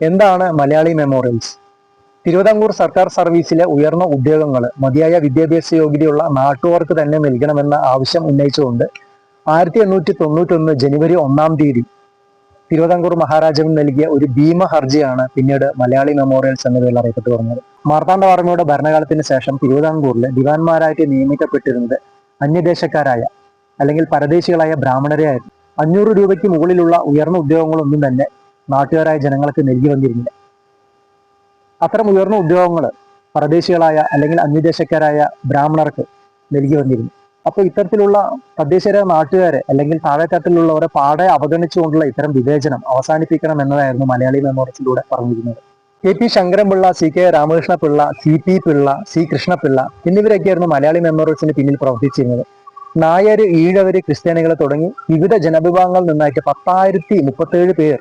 എന്താണ് മലയാളി മെമ്മോറിയൽസ്? തിരുവിതാംകൂർ സർക്കാർ സർവീസിലെ ഉയർന്ന ഉദ്യോഗങ്ങൾ മതിയായ വിദ്യാഭ്യാസ യോഗ്യതയുള്ള നാട്ടുകാർക്ക് തന്നെ നൽകണമെന്ന ആവശ്യം ഉന്നയിച്ചുകൊണ്ട് ആയിരത്തി എണ്ണൂറ്റി തൊണ്ണൂറ്റൊന്ന് ജനുവരി ഒന്നാം തീയതി തിരുവിതാംകൂർ മഹാരാജാവിന് നൽകിയ ഒരു ഭീമ ഹർജിയാണ് പിന്നീട് മലയാളി മെമ്മോറിയൽസ് എന്ന പേരിൽ അറിയപ്പെട്ടു പറഞ്ഞത് മാർത്താണ്ഡവർമ്മയുടെ ഭരണകാലത്തിന് ശേഷം തിരുവിതാംകൂറിൽ ദിവാൻമാരായിട്ട് നിയമിക്കപ്പെട്ടിരുന്നത് അന്യദേശക്കാരായ അല്ലെങ്കിൽ പരദേശികളായ ബ്രാഹ്മണരെയായിരുന്നു അഞ്ഞൂറ് രൂപയ്ക്ക് മുകളിലുള്ള ഉയർന്ന ഉദ്യോഗങ്ങളൊന്നും തന്നെ നാട്ടുകാരായ ജനങ്ങൾക്ക് നൽകി വന്നിരുന്നില്ല. അത്തരം ഉയർന്ന ഉദ്യോഗങ്ങൾ പരദേശികളായ അല്ലെങ്കിൽ അന്യദേശക്കാരായ ബ്രാഹ്മണർക്ക് നൽകി വന്നിരുന്നു. അപ്പോൾ ഇത്തരത്തിലുള്ള തദ്ദേശീയരായ നാട്ടുകാരെ അല്ലെങ്കിൽ താഴെത്തട്ടിലുള്ളവരെ പാടെ അവഗണിച്ചുകൊണ്ടുള്ള ഇത്തരം വിവേചനം അവസാനിപ്പിക്കണം എന്നതായിരുന്നു മലയാളി മെമ്മോറിയൽസിലൂടെ പറഞ്ഞിരുന്നത്. K P Sankaranpillai C K Ramakrishna Pillai C P Pillai C Krishnapillai എന്നിവരൊക്കെയായിരുന്നു Malayali മെമ്മോറിയൽസിന് പിന്നിൽ പ്രവർത്തിച്ചിരുന്നത്. നായര് ഈഴവര് ക്രിസ്ത്യാനികളെ തുടങ്ങി വിവിധ ജനവിഭാഗങ്ങളിൽ നിന്നായിട്ട് പത്തായിരത്തി മുപ്പത്തേഴ് പേർ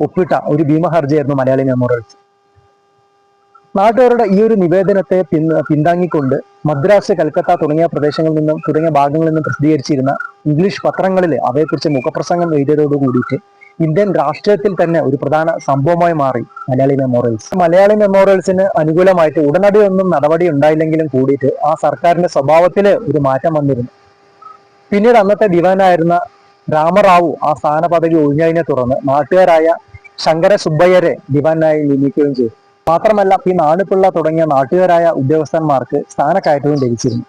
ഒപ്പിട്ട ഒരു ഭീമഹർജിയായിരുന്നു മലയാളി മെമ്മോറിയൽസ്. നാട്ടുകാരുടെ ഈ ഒരു നിവേദനത്തെ പിന് പിന്താങ്ങിക്കൊണ്ട് മദ്രാസ് കൽക്കത്ത തുടങ്ങിയ പ്രദേശങ്ങളിൽ നിന്നും തുടങ്ങിയ ഭാഗങ്ങളിൽ നിന്നും പ്രസിദ്ധീകരിച്ചിരുന്ന ഇംഗ്ലീഷ് പത്രങ്ങളിൽ അവയെക്കുറിച്ച് മുഖപ്രസംഗം എഴുതിയതോടുകൂടിയിട്ട് ഇന്ത്യൻ രാഷ്ട്രീയത്തിൽ തന്നെ ഒരു പ്രധാന സംഭവമായി മാറി മലയാളി മെമ്മോറിയൽസ്. മലയാളി മെമ്മോറിയൽസിന് അനുകൂലമായിട്ട് ഉടനടി ഒന്നും നടപടി ഉണ്ടായില്ലെങ്കിലും കൂടിയിട്ട് ആ സർക്കാരിന്റെ സ്വഭാവത്തിൽ ഒരു മാറ്റം വന്നിരുന്നു. പിന്നീട് അന്നത്തെ ദിവാനായിരുന്ന രാമറാവു ആ സ്ഥാനപദവി ഒഴിഞ്ഞതിനെ തുടർന്ന് നാട്ടുകാരായ ശങ്കര സുബ്ബയ്യരെ ദിവാനായി നിയമിക്കുകയും ചെയ്തു. മാത്രമല്ല പി നാണിപ്പിള്ള തുടങ്ങിയ നാട്ടുകാരായ ഉദ്യോഗസ്ഥന്മാർക്ക് സ്ഥാനക്കയറ്റവും ലഭിച്ചിരുന്നു.